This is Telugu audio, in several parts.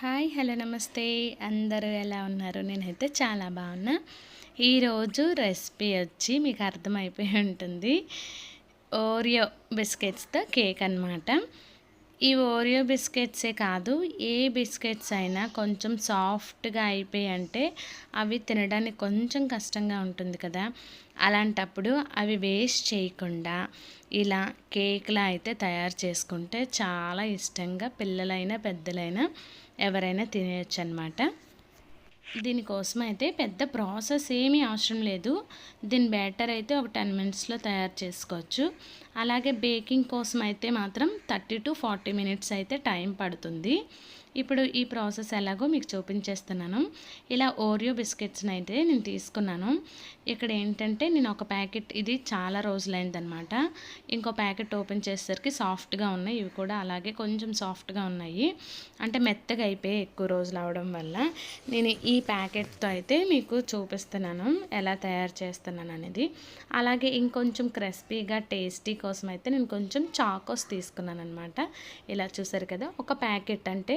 హాయ్ హలో నమస్తే. అందరూ ఎలా ఉన్నారు? నేనైతే చాలా బాగున్నా. ఈరోజు రెసిపీ వచ్చి మీకు అర్థమైపోయి ఉంటుంది. ఓరియో బిస్కెట్స్తో కేక్ అనమాట ఈ ఓరియో బిస్కెట్సే కాదు ఏ బిస్కెట్స్ అయినా కొంచెం సాఫ్ట్గా అయిపోయి అంటే అవి తినడానికి కొంచెం కష్టంగా ఉంటుంది కదా. అలాంటప్పుడు అవి వేస్ట్ చేయకుండా ఇలా కేక్లా అయితే తయారు చేసుకుంటే చాలా ఇష్టంగా పిల్లలైనా పెద్దలైనా ఎవరైనా తినేయచ్చు అనమాట దీనికోసం అయితే పెద్ద ప్రాసెస్ ఏమీ అవసరం లేదు. దీని బ్యాటర్ అయితే ఒక టెన్ మినిట్స్లో తయారు చేసుకోవచ్చు. అలాగే బేకింగ్ కోసం అయితే మాత్రం థర్టీ టు ఫార్టీ మినిట్స్ అయితే టైం పడుతుంది. ఇప్పుడు ఈ ప్రాసెస్ ఎలాగో మీకు చూపించేస్తున్నాను. ఇలా ఓరియో బిస్కెట్స్ని అయితే నేను తీసుకున్నాను. ఇక్కడ ఏంటంటే నేను ఒక ప్యాకెట్ ఇది చాలా రోజులైందనమాట. ఇంకో ప్యాకెట్ ఓపెన్ చేసేసరికి సాఫ్ట్గా ఉన్నాయి. ఇవి కూడా అలాగే కొంచెం సాఫ్ట్గా ఉన్నాయి. అంటే మెత్తగా అయిపోయి ఎక్కువ రోజులు అవడం వల్ల. నేను ఈ ప్యాకెట్తో అయితే మీకు చూపిస్తున్నాను ఎలా తయారు చేస్తున్నాను అనేది. అలాగే ఇంకొంచెం క్రిస్పీగా టేస్టీ కోసం అయితే నేను కొంచెం చాకోస్ తీసుకున్నాను అనమాట ఇలా చూసారు కదా ఒక ప్యాకెట్ అంటే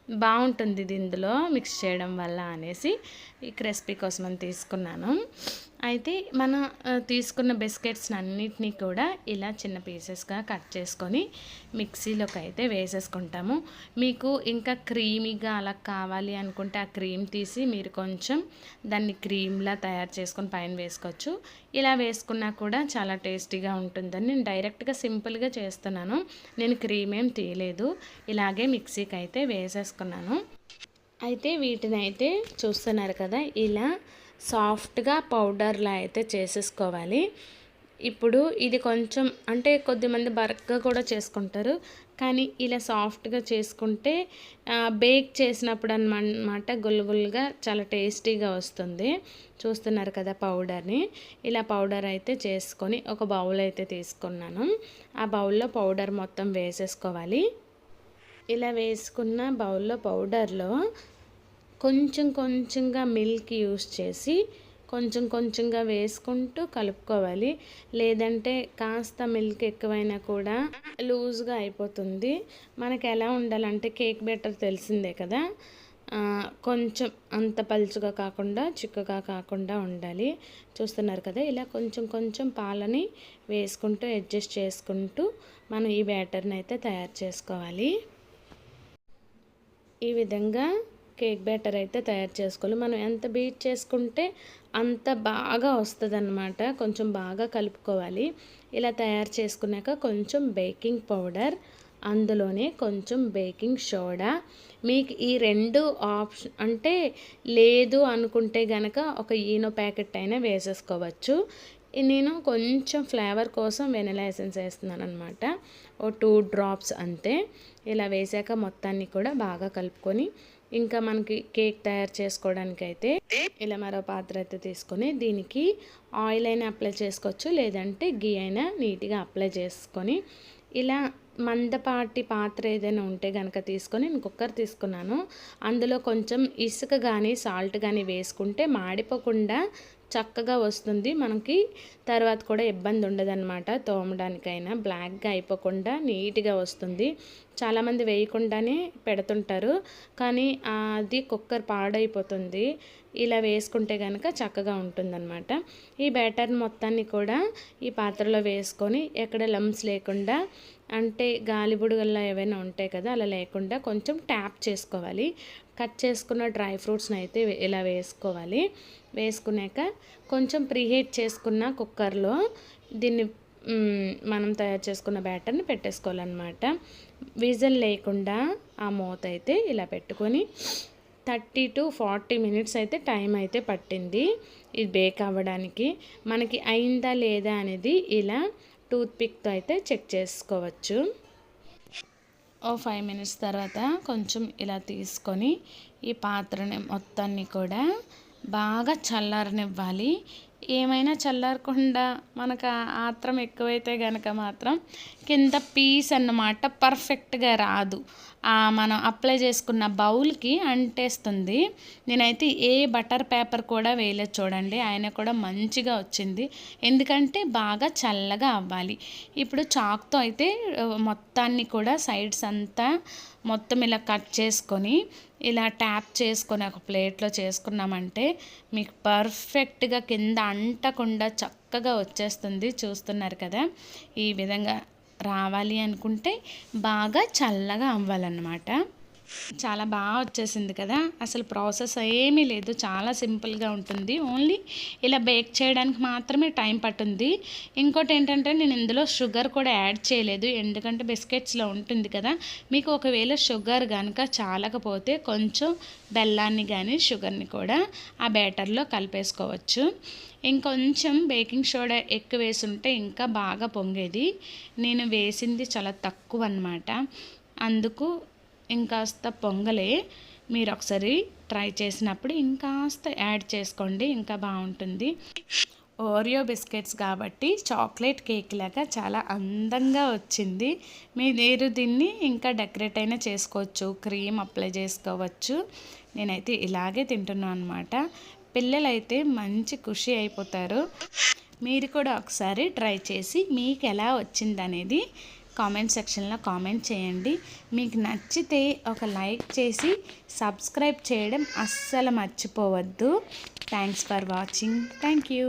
బాగుంటుంది ఇది ఇందులో మిక్స్ చేయడం వల్ల అనేసి ఈ క్రెస్పీ కోసం అని తీసుకున్నాను. అయితే మన తీసుకున్న బిస్కెట్స్ అన్నిటినీ కూడా ఇలా చిన్న పీసెస్గా కట్ చేసుకొని మిక్సీలోకి అయితే వేసేసుకుంటాము. మీకు ఇంకా క్రీమీగా అలా కావాలి అనుకుంటే ఆ క్రీమ్ తీసి మీరు కొంచెం దాన్ని క్రీమ్లా తయారు చేసుకొని పైన వేసుకోవచ్చు. ఇలా వేసుకున్నా కూడా చాలా టేస్టీగా ఉంటుందని నేను డైరెక్ట్గా సింపుల్గా చేస్తున్నాను. నేను క్రీమ్ ఏం తీయలేదు. ఇలాగే మిక్సీకి అయితే వేసేసుకున్నాను అయితే వీటిని అయితే చూస్తున్నారు కదా ఇలా సాఫ్ట్గా పౌడర్లా అయితే చేసేసుకోవాలి. ఇప్పుడు ఇది కొంచెం అంటే కొద్దిమంది బరక్గా కూడా చేసుకుంటారు కానీ ఇలా సాఫ్ట్గా చేసుకుంటే బేక్ చేసినప్పుడు అనమాట గుల్గుల్గా చాలా టేస్టీగా వస్తుంది. చూస్తున్నారు కదా పౌడర్ని ఇలా పౌడర్ అయితే చేసుకొని ఒక బౌల్ అయితే తీసుకున్నాను. ఆ బౌల్లో పౌడర్ మొత్తం వేసేసుకోవాలి. ఇలా వేసుకున్న బౌల్లో పౌడర్లో కొంచెం కొంచెంగా మిల్క్ యూస్ చేసి కొంచెం కొంచెంగా వేసుకుంటూ కలుపుకోవాలి. లేదంటే కాస్త మిల్క్ ఎక్కువైనా కూడా లూజ్గా అయిపోతుంది. మనకి ఎలా ఉండాలంటే కేక్ బెటర్ తెలిసిందే కదా. కొంచెం అంత పలుచుగా కాకుండా చిక్కగా కాకుండా ఉండాలి. చూస్తున్నారు కదా ఇలా కొంచెం కొంచెం పాలని వేసుకుంటూ అడ్జస్ట్ చేసుకుంటూ మనం ఈ బ్యాటర్ని అయితే తయారు చేసుకోవాలి. ఈ విధంగా కేక్ బ్యాటర్ అయితే తయారు చేసుకోవాలి. మనం ఎంత బీట్ చేసుకుంటే అంత బాగా వస్తుంది అనమాట కొంచెం బాగా కలుపుకోవాలి. ఇలా తయారు చేసుకున్నాక కొంచెం బేకింగ్ పౌడర్ అందులోనే కొంచెం బేకింగ్ సోడా. మీకు ఈ రెండు ఆప్షన్ అంటే లేదు అనుకుంటే గనక ఒక ఈనో ప్యాకెట్ అయినా వేసేసుకోవచ్చు. నేను కొంచెం ఫ్లేవర్ కోసం వెనిలా ఎసెన్స్ వేస్తున్నాను అనమాట ఓ టూ డ్రాప్స్ అంతే. ఇలా వేసాక మొత్తాన్ని కూడా బాగా కలుపుకొని ఇంకా మనకి కేక్ తయారు చేసుకోవడానికి అయితే ఇలా మరో పాత్ర అయితే తీసుకొని దీనికి ఆయిల్ అయినా అప్లై చేసుకోవచ్చు. లేదంటే గీ అయినా నీట్గా అప్లై చేసుకొని ఇలా మందపాటి పాత్ర ఏదైనా ఉంటే కనుక తీసుకొని నేను కుక్కర్ తీసుకున్నాను. అందులో కొంచెం ఇసుక కానీ సాల్ట్ కానీ వేసుకుంటే మాడిపోకుండా చక్కగా వస్తుంది. మనకి తర్వాత కూడా ఇబ్బంది ఉండదన్నమాట తోమడానికైనా బ్లాక్గా అయిపోకుండా నీట్గా వస్తుంది. చాలామంది వేయకుండానే పెడుతుంటారు. కానీ అది కుక్కర్ పాడైపోతుంది. ఇలా వేసుకుంటే కనుక చక్కగా ఉంటుందన్నమాట. ఈ బ్యాటర్ మొత్తాన్ని కూడా ఈ పాత్రలో వేసుకొని ఎక్కడ లమ్స్ లేకుండా అంటే గాలి బుడగల్లో ఏవైనా ఉంటాయి కదా అలా లేకుండా కొంచెం ట్యాప్ చేసుకోవాలి. కట్ చేసుకున్న డ్రై ఫ్రూట్స్ని అయితే ఇలా వేసుకోవాలి. వేసుకున్నాక కొంచెం ప్రీహీట్ చేసుకున్న కుక్కర్లో దీన్ని మనం తయారు చేసుకున్న బ్యాటర్ని పెట్టేసుకోవాలన్నమాట. విజల్ లేకుండా ఆ మూత అయితే ఇలా పెట్టుకొని థర్టీ టు ఫార్టీ మినిట్స్ అయితే టైం అయితే పట్టింది ఇది బేక్ అవ్వడానికి. మనకి అయిందా లేదా అనేది ఇలా టూత్పిక్తో అయితే చెక్ చేసుకోవచ్చు. ఓ ఫైవ్ మినిట్స్ తర్వాత కొంచెం ఇలా తీసుకొని ఈ పాత్రని మొత్తాన్ని కూడా బాగా చల్లారనివ్వాలి. ఏమైనా చల్లారకుండా మనకు ఆత్రం ఎక్కువైతే కనుక మాత్రం కింద పీస్ అన్నమాట పర్ఫెక్ట్గా రాదు. మనం అప్లై చేసుకున్న బౌల్కి అంటేస్తుంది. నేనైతే ఏ బటర్ పేపర్ కూడా వేయలేదు చూడండి. ఆయన కూడా మంచిగా వచ్చింది. ఎందుకంటే బాగా చల్లగా అవ్వాలి. ఇప్పుడు చాక్తో అయితే మొత్తాన్ని కూడా సైడ్స్ అంతా మొత్తం ఇలా కట్ చేసుకొని ఇలా ట్యాప్ చేసుకొని ఒక ప్లేట్లో చేసుకున్నామంటే మీకు పర్ఫెక్ట్గా కింద అంటకుండా చక్కగా వచ్చేస్తుంది చూస్తున్నారు కదా. ఈ విధంగా రావాలి అనుకుంటే బాగా చల్లగా అవ్వాలన్నమాట. చాలా బాగా వచ్చేసింది కదా. అసలు ప్రాసెస్ ఏమీ లేదు. చాలా సింపుల్గా ఉంటుంది. ఓన్లీ ఇలా బేక్ చేయడానికి మాత్రమే టైం పట్టుంది. ఇంకోటి ఏంటంటే నేను ఇందులో షుగర్ కూడా యాడ్ చేయలేదు. ఎందుకంటే బిస్కెట్స్లో ఉంటుంది కదా. మీకు ఒకవేళ షుగర్ కనుక చాలకపోతే కొంచెం బెల్లాన్ని కానీ షుగర్ని కూడా ఆ బ్యాటర్లో కలిపేసుకోవచ్చు. ఇంకొంచెం బేకింగ్ సోడా ఎక్కువ వేసి ఉంటే ఇంకా బాగా పొంగేది. నేను వేసింది చాలా తక్కువ అన్నమాట అందుకు ఇంకాస్త పొంగలే మీరు ఒకసారి ట్రై చేసినప్పుడు ఇంకాస్త యాడ్ చేసుకోండి ఇంకా బాగుంటుంది. ఓరియో బిస్కెట్స్ కాబట్టి చాక్లెట్ కేక్ లాగా చాలా అందంగా వచ్చింది. మీరు దీన్ని ఇంకా డెకరేట్ అయినా చేసుకోవచ్చు క్రీమ్ అప్లై చేసుకోవచ్చు. నేనైతే ఇలాగే తింటున్నాను అనమాట పిల్లలైతే మంచి ఖుషి అయిపోతారు. మీరు కూడా ఒకసారి ట్రై చేసి మీకు ఎలా వచ్చిందనేది కామెంట్ సెక్షన్లో కామెంట్ చేయండి. మీకు నచ్చితే ఒక లైక్ చేసి సబ్స్క్రైబ్ చేయడం అస్సలు మర్చిపోవద్దు. Thanks for watching. Thank you.